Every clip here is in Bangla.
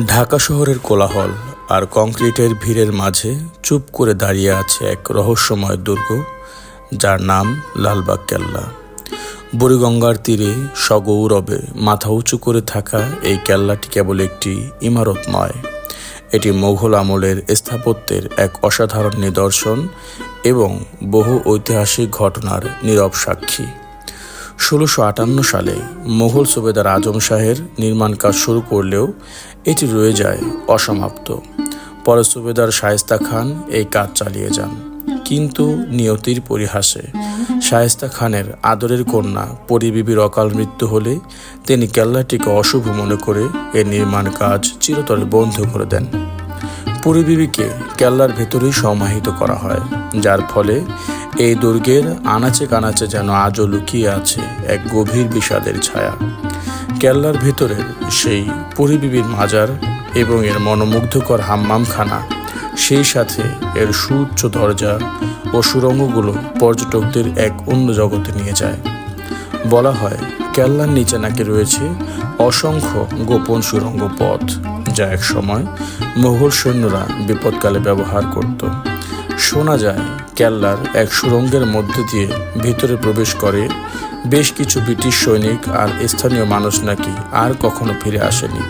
ঢাকা শহরের কোলাহল আর কংক্রিটের ভিড়ের মাঝে চুপ করে দাঁড়িয়ে আছে এক রহস্যময় দুর্গ, যার নাম লালবাগ কেল্লা বুড়িগঙ্গার তীরে সগৌরবে মাথা উঁচু করে থাকা এই কেল্লাটি কেবল একটি ইমারত নয় এটি মোঘল আমলের স্থাপত্যের এক অসাধারণ নিদর্শন এবং বহু ঐতিহাসিক ঘটনার নীরব সাক্ষী। ষোলোশো আটান্ন সালে মোঘল সুবেদার আজম শাহের নির্মাণ কাজ শুরু করলেও এটি রয়ে যায়, অসমাপ্ত। পরে সুবেদার শায়েস্তা খান এই কাজ চালিয়ে যান। কিন্তু নিয়তির পরিহাসে শায়েস্তা খানের আদরের কন্যা পরিবিবির অকাল মৃত্যু হলে তিনি কেল্লাটিকে অশুভ মনে করে এর নির্মাণ কাজ চিরতরে বন্ধ করে দেন। পরিবিবিকে কেল্লার ভেতরেই সমাহিত করা হয়, যার ফলে এই দুর্গের আনাচে কানাচে যেন আজও লুকিয়ে আছে এক গভীর বিষাদের ছায়া। কেল্লার ভেতরের সেই পরিবিবির মাজার এবং এর মনোমুগ্ধকর হাম্মামখানা, সেই সাথে এর সুউচ্চ দরজা ও সুরঙ্গগুলো পর্যটকদের এক অন্য জগতে নিয়ে যায়। বলা হয়, কেল্লার নিচে নাকি রয়েছে অসংখ্য গোপন সুরঙ্গ পথ যা এক সময় মোগল সৈন্যরা বিপদকালে ব্যবহার করত। শোনা যায়, কেল্লার এক সুরঙ্গের মধ্যে দিয়ে ভিতরে প্রবেশ করে বেশ কিছু ব্রিটিশ সৈনিক আর স্থানীয় মানুষ নাকি আর কখনো ফিরে আসেনি।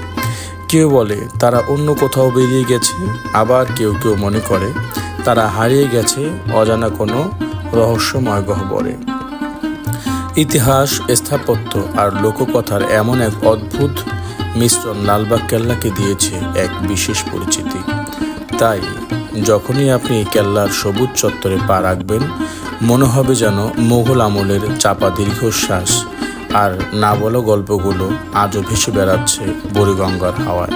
কেউ বলে, তারা অন্য কোথাও বেরিয়ে গেছে, আবার কেউ কেউ মনে করে, তারা হারিয়ে গেছে অজানা কোনো রহস্যময় গহ্বরে। ইতিহাস, স্থাপত্য আর লোককথার এমন এক অদ্ভুত মিশ্রণ লালবাগ কেল্লাকে দিয়েছে এক বিশেষ পরিচিতি। তাই, যখনই আপনি কেল্লার সবুজ চত্বরে পা রাখবেন মনে হবে যেন মোঘল আমলের চাপা দীর্ঘশ্বাস, আর না বলো গল্পগুলো আজও ভেসে বেড়াচ্ছে বুড়িগঙ্গার হাওয়ায়।